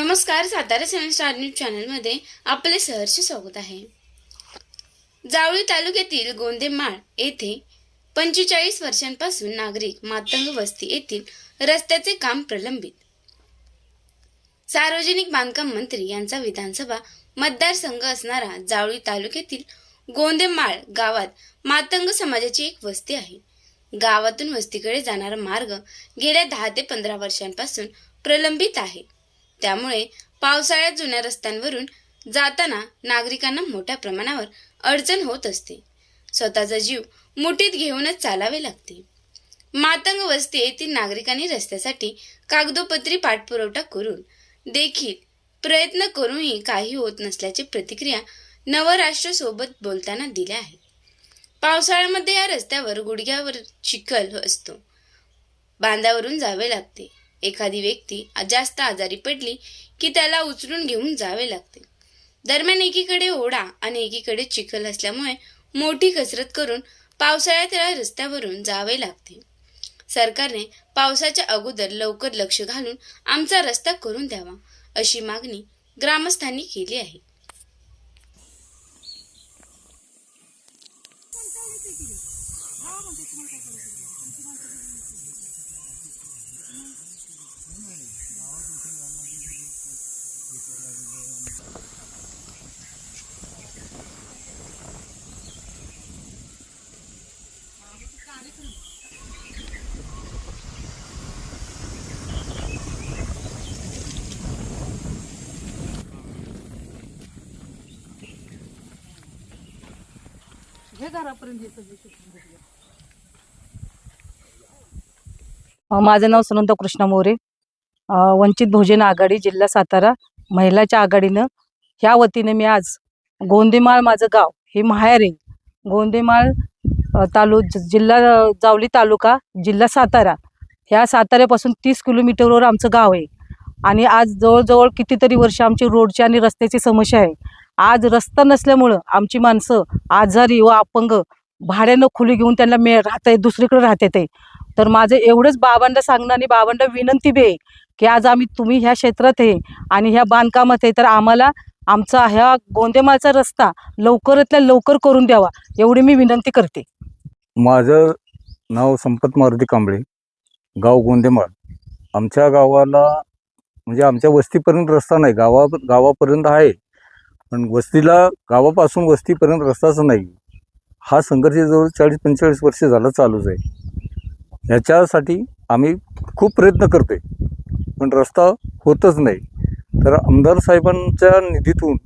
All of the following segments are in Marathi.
नमस्कार सातारा सेवन स्टार न्यूज चॅनलमध्ये आपले सहर्ष स्वागत आहे. जावळी तालुक्यातील गोंदेमाळ येथे पंचेचाळीस वर्षांपासून नागरिक मातंग वस्ती येथील रस्त्याचे काम प्रलंबित. सार्वजनिक बांधकाम मंत्री यांचा विधानसभा मतदारसंघ असणारा जावळी तालुक्यातील गोंदेमाळ गावात मातंग समाजाची एक वस्ती आहे. गावातून वस्तीकडे जाणारा मार्ग गेल्या दहा ते पंधरा वर्षांपासून प्रलंबित आहे. त्यामुळे पावसाळ्यात जुन्या रस्त्यांवरून जाताना नागरिकांना मोठ्या प्रमाणावर अडचण होत असते. स्वतःचा जीव मुठीत घेऊनच चालावे लागते. मातंग वस्ती येथील नागरिकांनी रस्त्यासाठी कागदोपत्री पाठपुरवठा करून देखील प्रयत्न करूनही काही होत नसल्याची प्रतिक्रिया नवराष्ट्रसोबत बोलताना दिल्या आहेत. पावसाळ्यामध्ये या रस्त्यावर गुडघ्यावर चिखल असतो. बांधावरून जावे लागते. एखादी व्यक्ती जास्त आजारी पडली की त्याला उचलून घेऊन जावे लागते. दरम्यान एकीकडे ओढा आणि एकीकडे चिखल असल्यामुळे मोठी कसरत करून पावसाळ्यात या रस्त्यावरून जावे लागते. सरकारने पावसाच्या अगोदर लवकर लक्ष घालून आमचा रस्ता करून द्यावा अशी मागणी ग्रामस्थांनी केली आहे. हे घरापर्यंत घेतलं. माझं नाव सुनंदा कृष्ण मोरे. वंचित बहुजन आघाडी जिल्हा सातारा महिलाच्या आघाडीनं ह्या वतीने मी आज गोंदेमाळ माझं गाव हे माहेर गोंदेमाळ तालु जिल्हा जावली तालुका जिल्हा सातारा ह्या साताऱ्यापासून तीस किलोमीटरवर आमचं गाव आहे. आणि आज जवळजवळ कितीतरी वर्ष आमची रोडची आणि रस्त्याची समस्या आहे. आज रस्ता नसल्यामुळं आमची माणसं आजारी व अपंग भाड्यानं खुली घेऊन त्यांना मे राहत आहे दुसरीकडे राहत आहे तर माझं एवढंच बाबांना सांगणं आणि बाबांना विनंती बी आहे की आज आम्ही तुम्ही ह्या क्षेत्रात आहे आणि ह्या बांधकामात आहे तर आम्हाला आमचा ह्या गोंदेमाळचा रस्ता लवकरातल्या लवकर करून द्यावा एवढी मी विनंती करते. माझं नाव संपत मारुती कांबळे गाव गोंदेमाळ. आमच्या गावाला म्हणजे आमच्या वस्तीपर्यंत रस्ता नाही गावा गावापर्यंत आहे. पण वस्तीला गावापासून वस्तीपर्यंत रस्ताच नाही. हा संघर्ष जवळ चाळीस पंचेचाळीस वर्ष झालं चालूच आहे. ह्याच्यासाठी आम्ही खूप प्रयत्न करतो आहे पण रस्ता होतच नाही. तर आमदार साहेबांच्या निधीतून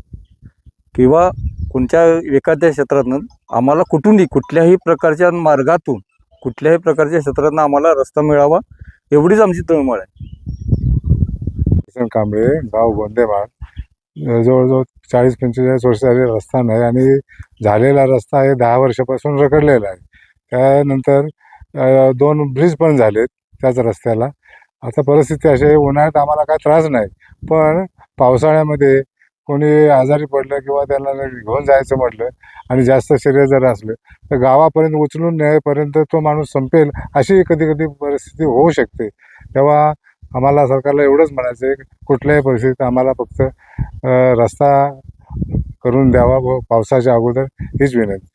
किंवा कोणत्या एखाद्या क्षेत्रातनं आम्हाला कुठूनही कुठल्याही प्रकारच्या मार्गातून कुठल्याही प्रकारच्या क्षेत्रातनं आम्हाला रस्ता मिळावा एवढीच आमची तळमळ आहे. किसन कांबळे गाव गोंदेमाळ जवळजवळ चाळीस पंचेचाळीस वर्षाचा रस्ता नाही आणि झालेला रस्ता आहे दहा वर्षापासून रखडलेला आहे. त्यानंतर दोन ब्रिज पण झालेत त्याच रस्त्याला. आता परिस्थिती अशी आहे उन्हाळ्यात आम्हाला काय त्रास नाही पण पावसाळ्यामध्ये कोणी आजारी पडलं किंवा त्यांना घेऊन जायचं म्हटलं आणि जास्त शरीर जर असलं तर गावापर्यंत उचलून नेपर्यंत तो माणूस संपेल अशी कधी कधी परिस्थिती होऊ शकते. तेव्हा आम्हाला सरकारला एवढंच म्हणायचं आहे की कुठल्याही परिस्थितीत आम्हाला फक्त रस्ता करून द्यावा व पावसाच्या अगोदर हीच विनंती.